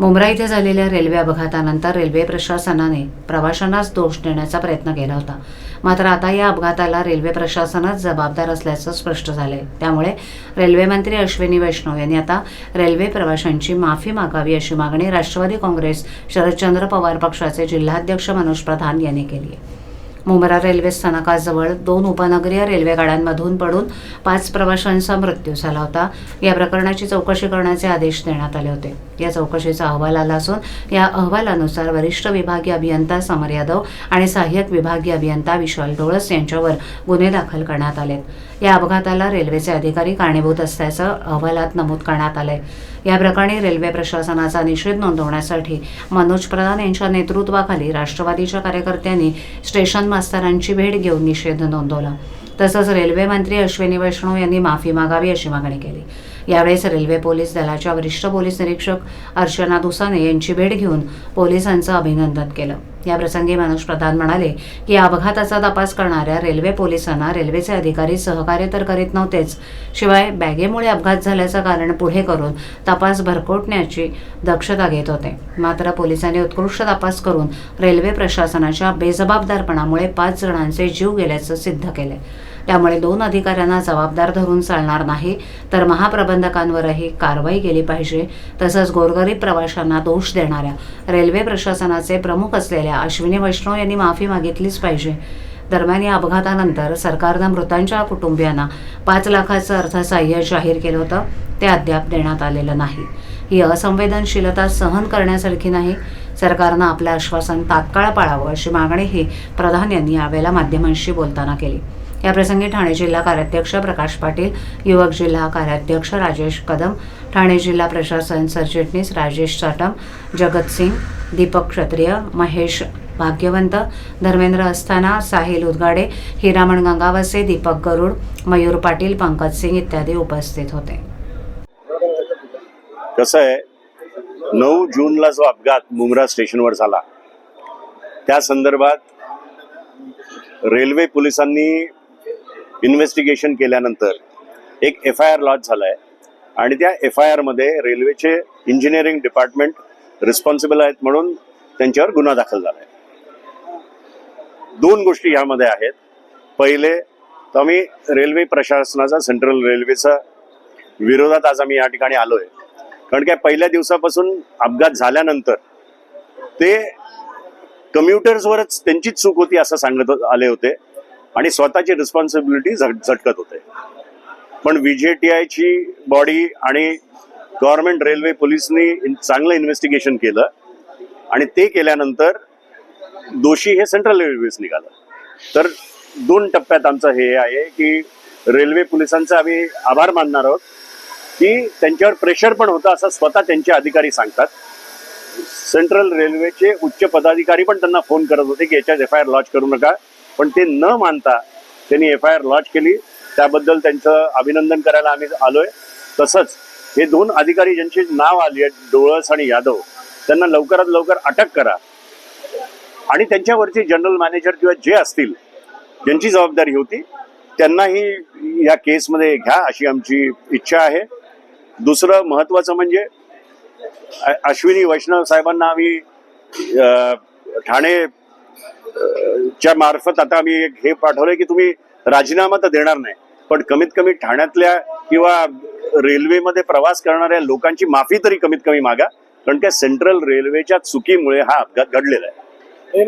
मुंब्रा इथे झालेल्या रेल्वे अपघातानंतर रेल्वे प्रशासनाने प्रवाशांनाच दोष देण्याचा प्रयत्न केला होता. मात्र आता या अपघाताला रेल्वे प्रशासनच जबाबदार असल्याचं स्पष्ट झालंय. त्यामुळे रेल्वेमंत्री अश्विनी वैष्णव यांनी आता रेल्वे प्रवाशांची माफी मागावी अशी मागणी राष्ट्रवादी काँग्रेस शरदचंद्र पवार पक्षाचे जिल्हाध्यक्ष मनोज प्रधान यांनी केली आहे. मुंब्रा रेल्वे स्थानकाजवळ दोन उपनगरीय रेल्वे गाड्यांमधून पडून पाच प्रवाशांचा मृत्यू झाला होता. या प्रकरणाची चौकशी करण्याचे आदेश देण्यात आले होते. या चौकशीचा अहवाल आला असून या अहवालानुसार वरिष्ठ विभागीय अभियंता समर यादव आणि सहाय्यक विभागीय अभियंता विशाल डोळस यांच्यावर गुन्हे दाखल करण्यात आलेत. या अपघाताला रेल्वेचे अधिकारी कारणीभूत असल्याचं अहवालात नमूद करण्यात आलंय. या प्रकरणी रेल्वे प्रशासनाचा निषेध नोंदवण्यासाठी मनोज प्रधान यांच्या नेतृत्वाखाली राष्ट्रवादीच्या कार्यकर्त्यांनी स्टेशन मास्तरांची भेट घेऊन निषेध नोंदवला. तसंच रेल्वे मंत्री अश्विनी वैष्णव यांनी माफी मागावी अशी मागणी केली. यावेळेस रेल्वे पोलीस दलाच्या वरिष्ठ पोलीस निरीक्षक अर्चना दुसाने यांची भेट घेऊन पोलिसांचं अभिनंदन केलं. याप्रसंगी मनोज प्रधान म्हणाले की या अपघाताचा तपास करणाऱ्या रेल्वे पोलिसांना रेल्वेचे अधिकारी सहकार्य तर करीत नव्हतेच शिवाय बॅगेमुळे अपघात झाल्याचं कारण पुढे करून तपास भरकोटण्याची दक्षता घेत होते. मात्र पोलिसांनी उत्कृष्ट तपास करून रेल्वे प्रशासनाच्या बेजबाबदारपणामुळे पाच जणांचे जीव गेल्याचं सिद्ध केले. त्यामुळे दोन अधिकाऱ्यांना जबाबदार धरून चालणार नाही तर महाप्रबंधकांवरही कारवाई केली पाहिजे तसंच गोरगरीब प्रवाशांना दोष देणाऱ्या रेल्वे प्रशासनाचे प्रमुख असलेल्या अश्विनी वैष्णव यांनी माफी मागितलीच पाहिजे. दरम्यान या अपघातानंतर सरकारनं मृतांच्या कुटुंबियांना पाच लाखाचं अर्थसहाय्य जाहीर केलं होतं. ते अद्याप देण्यात आलेलं नाही. ही असंवेदनशीलता सहन करण्यासारखी नाही. सरकारनं आपलं आश्वासन तात्काळ पाळावं अशी मागणीही प्रधान यांनी यावेळेला माध्यमांशी बोलताना केली. याप्रसंगी ठाणे जिल्हा कार्याध्यक्ष प्रकाश पाटील युवक जिल्हा कार्याध्यक्ष राजेश कदम ठाणे जिल्हा प्रशासन सरचिटणीस राजेश चाटम जगत सिंग दीपक क्षत्रिय महेश भाग्यवंत धर्मेंद्र अस्थाना साहिल उदगाडे हिरामण गंगावसे दीपक गरुड मयूर पाटील पंकज सिंग इत्यादी उपस्थित होते. कसं आहे नऊ जूनला जो अपघात मुंब्रा स्टेशनवर झाला त्या संदर्भात रेल्वे पोलिसांनी इन्व्हेस्टिगेशन केल्यानंतर एक एफ आय आर लॉन्च झालाय. आणि त्या एफ आय आरमध्ये रेल्वेचे इंजिनिअरिंग डिपार्टमेंट रिस्पॉन्सिबल आहेत म्हणून त्यांच्यावर गुन्हा दाखल झालाय. दोन गोष्टी यामध्ये आहेत. पहिले तर आम्ही रेल्वे प्रशासनाचा सेंट्रल रेल्वेचा विरोधात आज आम्ही या ठिकाणी आलोय. कारण काय पहिल्या दिवसापासून अपघात झाल्यानंतर ते कम्युटर्सवरच त्यांचीच चूक होती असं सांगत आले होते. आणि स्वतःची रिस्पॉन्सिबिलिटी झटकत होते. पण ची बॉडी आणि गव्हर्नमेंट रेल्वे पोलिसनी चांगलं इन्व्हेस्टिगेशन केलं. आणि ते केल्यानंतर दोषी हे सेंट्रल रेल्वेज निघालं. तर दोन टप्प्यात आमचं हे आहे की रेल्वे पोलिसांचा आम्ही आभार मानणार आहोत की त्यांच्यावर प्रेशर पण होतं असं स्वतः त्यांचे अधिकारी सांगतात. सेंट्रल रेल्वेचे उच्च पदाधिकारी पण त्यांना फोन करत होते की याच्यात एफ आय आर लॉन्च करू नका. पण ते न मानता त्यांनी एफ आय आर लॉन्च केली. त्याबद्दल त्यांचं अभिनंदन करायला आम्ही आलोय. तसंच हे दोन अधिकारी ज्यांची नाव आली आहेत डोळस आणि यादव त्यांना लवकरात लवकर अटक करा. आणि त्यांच्यावरचे जनरल मॅनेजर किंवा जे असतील ज्यांची जबाबदारी होती त्यांनाही या केसमध्ये घ्या अशी आमची इच्छा आहे. दुसरं महत्वाचं म्हणजे अश्विनी वैष्णव साहेबांना आम्ही ठाणे च्या मार्फत आता आम्ही एक हे पाठवलंय की तुम्ही राजीनामा तर देणार नाही पण कमीत कमी ठाण्यातल्या किंवा रेल्वेमध्ये प्रवास करणाऱ्या लोकांची माफी तरी कमीत कमी मागा कारण त्या सेंट्रल रेल्वेच्या चुकीमुळे हा अपघात घडलेला आहे.